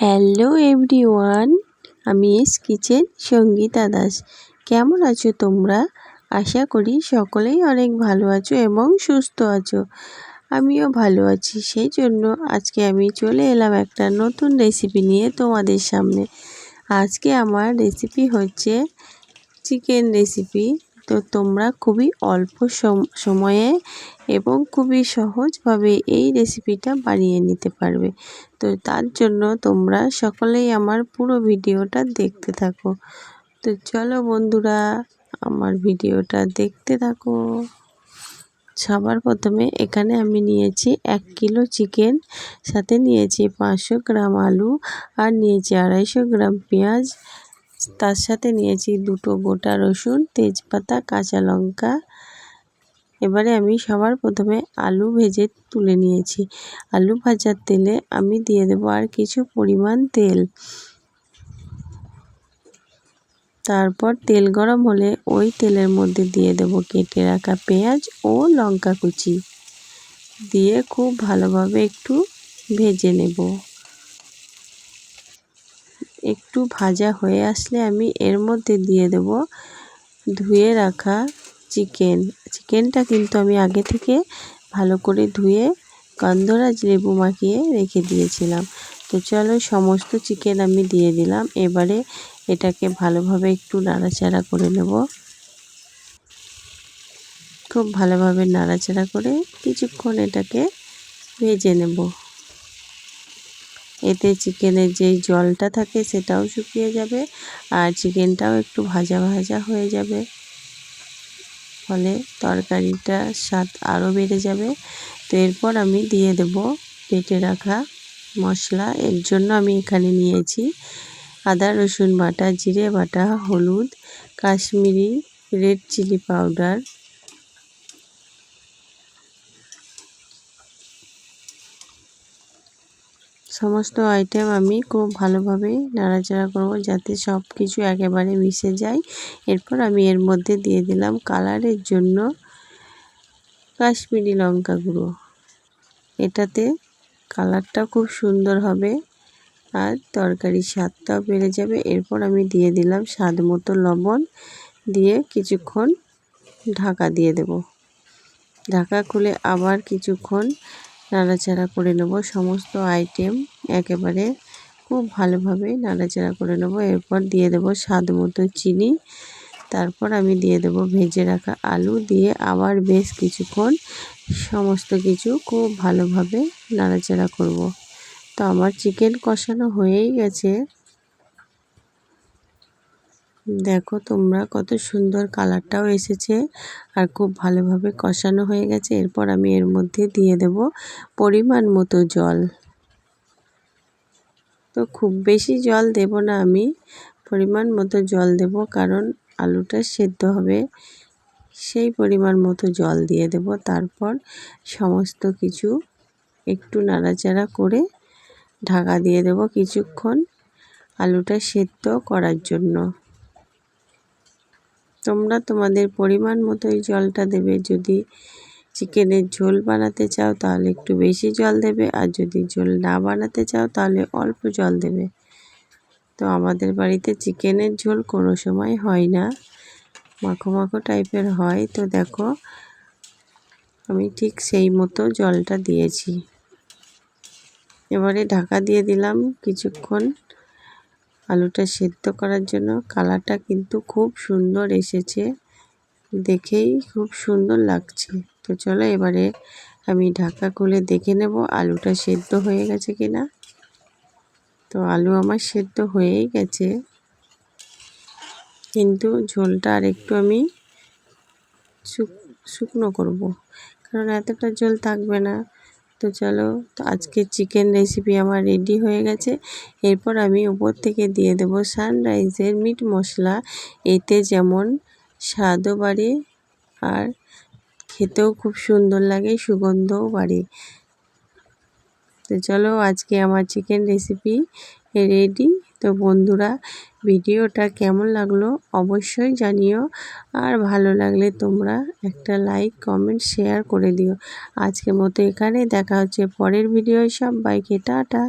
Hello everyone, আমি S kitchen Sangeeta Das. কেমন আছো তোমরা? আশা করি সকলেই অনেক ভালো আছো এবং সুস্থ আছো। আমিও ভালো আছি, সেই জন্য আজকে আমি চলে এলাম একটা নতুন রেসিপি নিয়ে তোমাদের সামনে। আজকে আমার রেসিপি হচ্ছে চিকেন রেসিপি তো তোমরা খুবই অল্প সময়ে এবং খুবই সহজভাবে এই রেসিপিটা বানিয়ে নিতে পারবে। তো তার জন্য তোমরা সকলেই আমার পুরো ভিডিওটা দেখতে থাকো। তো চলো বন্ধুরা, আমার ভিডিওটা দেখতে থাকো। সবার প্রথমে এখানে আমি নিয়েছি এক কিলো চিকেন, সাথে নিয়েছি পাঁচশো গ্রাম আলু আর নিয়েছি আড়াইশো গ্রাম পেঁয়াজ তার সাথে নিয়েছি দুটো গোটা রসুন, তেজপাতা, কাঁচা লঙ্কা। এবারে আমি সবার প্রথমে আলু ভেজে তুলে নিয়েছি। আলু ভাজার তেলে আমি দিয়ে দেবো আর কিছু পরিমাণ তেল। তারপর তেল গরম হলে ওই তেলের মধ্যে দিয়ে দেবো কেটে রাখা পেঁয়াজ ও লঙ্কা কুচি। দিয়ে খুব ভালোভাবে একটু ভেজে নেব। একটু ভাজা হয়ে আসলে আমি এর মধ্যে দিয়ে দেব ধুয়ে রাখা চিকেন। চিকেনটা কিন্তু আমি আগে থেকে ভালো করে ধুয়ে গন্ধরাজ লেবু মাখিয়ে রেখে দিয়েছিলাম। তো চলো সমস্ত চিকেন আমি দিয়ে দিলাম। এবারে এটাকে ভালোভাবে একটু নাড়াচাড়া করে নেব। খুব ভালোভাবে নাড়াচাড়া করে কিছুক্ষণ এটাকে ভেজে নেব। এতে চিকেনের যেই জলটা থাকে সেটাও শুকিয়ে যাবে আর চিকেনটাও একটু ভাজা ভাজা হয়ে যাবে। ফলে তরকারিটা স্বাদ আরও বেড়ে যাবে। তো এরপর আমি দিয়ে দেব পেটে রাখা মশলা। এর জন্য আমি এখানে নিয়েছি আদা, রসুন বাটা, জিরে বাটা, হলুদ, কাশ্মীরি রেড চিলি পাউডার সমস্ত আইটেম আমি খুব ভালোভাবে নাড়াচাড়া করব যাতে সব কিছু একেবারে মিশে যায়। এরপর আমি এর মধ্যে দিয়ে দিলাম কালারের জন্য কাশ্মীরি লঙ্কা গুঁড়ো। এটাতে কালারটা খুব সুন্দর হবে আর তরকারির স্বাদটাও বেড়ে যাবে। এরপর আমি দিয়ে দিলাম স্বাদ মতো লবণ দিয়ে কিছুক্ষণ ঢাকা দিয়ে দেব। ঢাকা খুলে আবার কিছুক্ষণ নাড়াচাড়া করে নেব। সমস্ত আইটেম একেবারে খুব ভালোভাবে নাড়াচাড়া করে নেব। এরপর দিয়ে দেব স্বাদ মতো চিনি। তারপর আমি দিয়ে দেব ভেজে রাখা আলু দিয়ে আবার বেশ কিছুক্ষণ সমস্ত কিছু খুব ভালোভাবে নাড়াচাড়া করব। তো আমার চিকেন কষানো হয়েই গেছে। দেখো তোমরা কত সুন্দর কালারটাও এসেছে আর খুব ভালোভাবে কষানো হয়ে গেছে। এরপর আমি এর মধ্যে দিয়ে দেব পরিমাণ মতো জল। তো খুব বেশি জল দেব না আমি, পরিমাণ মতো জল দেব কারণ আলুটা সেদ্ধ হবে। সেই পরিমাণ মতো জল দিয়ে দেব। তারপর সমস্ত কিছু একটু নাড়াচাড়া করে ঢাকা দিয়ে দেব কিছুক্ষণ আলুটা সেদ্ধ করার জন্য। তোমরা তোমাদের পরিমাণ মতোই জলটা দেবে। যদি চিকেনের ঝোল বানাতে চাও তাহলে একটু বেশি জল দেবে, আর যদি ঝোল না বানাতে চাও তাহলে অল্প জল দেবে। তো আমাদের বাড়িতে চিকেনের ঝোল কোনো সময় হয় না। মাখো মাখো টাইপের হয়। তো দেখো, আমি ঠিক সেই মতো জলটা দিয়েছি। এবারে ঢাকা দিয়ে দিলাম কিছুক্ষণ। আলুটা সেদ্ধ করার জন্য কালারটা কিন্তু খুব সুন্দর এসেছে। দেখেই খুব সুন্দর লাগছে। তো চলো এবারে আমি ঢাকা খুলে দেখে নেব আলুটা সেদ্ধ হয়ে গেছে কিনা। তো আলু আমার সেদ্ধ হয়েই গেছে। কিন্তু ঝোলটা আর একটু আমি শুকনো করব। কারণ এতটা জল থাকবে না। তো চলো, তো আজকে চিকেন রেসিপি আমার রেডি হয়ে গেছে। এরপর আমি উপর থেকে দিয়ে দেবো সানরাইজের মিট মশলা। এতে যেমন স্বাদও বাড়ে আর খেতেও খুব সুন্দর লাগে, সুগন্ধও বাড়ে। তো চলো আজকে আমার চিকেন রেসিপি রেডি। তো বন্ধুরা, ভিডিওটা কেমন লাগল অবশ্যই জানিও। আর ভালো লাগলে তোমরা একটা লাইক কমেন্ট শেয়ার করে দিও। আজকের মতো এখানে দেখা হচ্ছে পরের ভিডিও সব বাইকে টাটা।